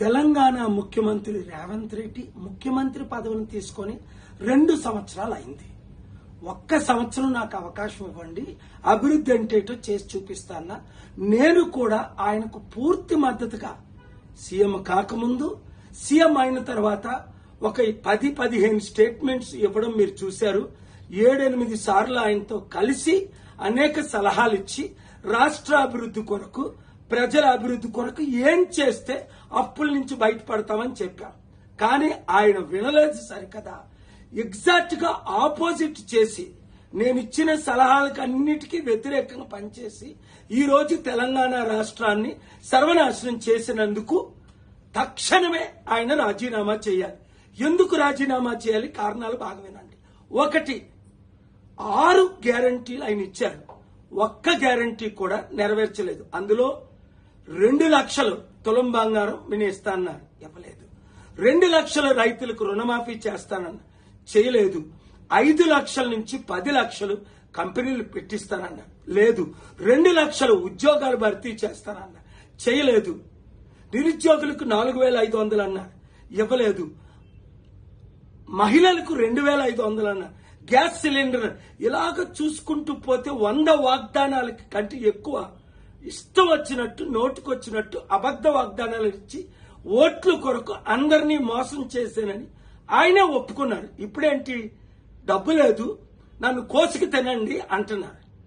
తెలంగాణ ముఖ్యమంత్రి రేవంత్ రెడ్డి ముఖ్యమంత్రి పదవిని తీసుకొని రెండు సంవత్సరాలు అయింది. ఒక్క సంవత్సరం నాకు అవకాశం ఇవ్వండి అభివృద్ధి అంటే చేసి చూపిస్తాన. నేను కూడా ఆయనకు పూర్తి మద్దతుగా సీఎం కాకముందు సీఎం అయిన తర్వాత ఒక పది పదిహేను స్టేట్మెంట్స్ ఇవ్వడం మీరు చూశారు. ఏడెనిమిది సార్లు ఆయనతో కలిసి అనేక సలహాలు ఇచ్చి రాష్ట్ర అభివృద్ధి కొరకు ప్రజల అభివృద్ధి కొరకు ఏం చేస్తే అప్పుల నుంచి బయటపడతామని చెప్పాం. కానీ ఆయన వినలేదు సరికదా. ఎగ్జాక్ట్గా ఆపోజిట్ చేసి నేను ఇచ్చిన సలహాలకు అన్నిటికీ వ్యతిరేకంగా పనిచేసి ఈ రోజు తెలంగాణ రాష్ట్రాన్ని సర్వనాశనం చేసినందుకు తక్షణమే ఆయన రాజీనామా చేయాలి. ఎందుకు రాజీనామా చేయాలి? కారణాలు బాగా వినండి ఒకటి ఆరు గ్యారంటీలు ఆయన ఇచ్చారు. ఒక్క గ్యారంటీ కూడా నెరవేర్చలేదు. అందులో రెండు లక్షలు తులం బంగారం నేను ఇస్తానన్నారు. ఇవ్వలేదు. రెండు లక్షల రైతులకు రుణమాఫీ చేస్తానన్న చేయలేదు. ఐదు లక్షల నుంచి పది లక్షలు కంపెనీలు పెట్టిస్తానన్నారు లేదు. రెండు లక్షల ఉద్యోగాలు భర్తీ చేస్తానన్నారు చేయలేదు. నిరుద్యోగులకు నాలుగు వేల ఐదు వందలు అన్నారు ఇవ్వలేదు. మహిళలకు రెండు వేల ఐదు వందలు అన్నారు గ్యాస్ సిలిండర్ ఇలాగ చూసుకుంటూ పోతే వంద వాగ్దానాలకి కంటే ఎక్కువ ఇష్టం వచ్చినట్టు నోటుకొచ్చినట్టు అబద్ధ వాగ్దానాలు ఇచ్చి ఓట్లు కొరకు అందరినీ మోసం చేశానని ఆయనే ఒప్పుకున్నారు ఇప్పుడేంటి? డబ్బు లేదు. నన్ను కోసుకు తినండి అంటున్నారు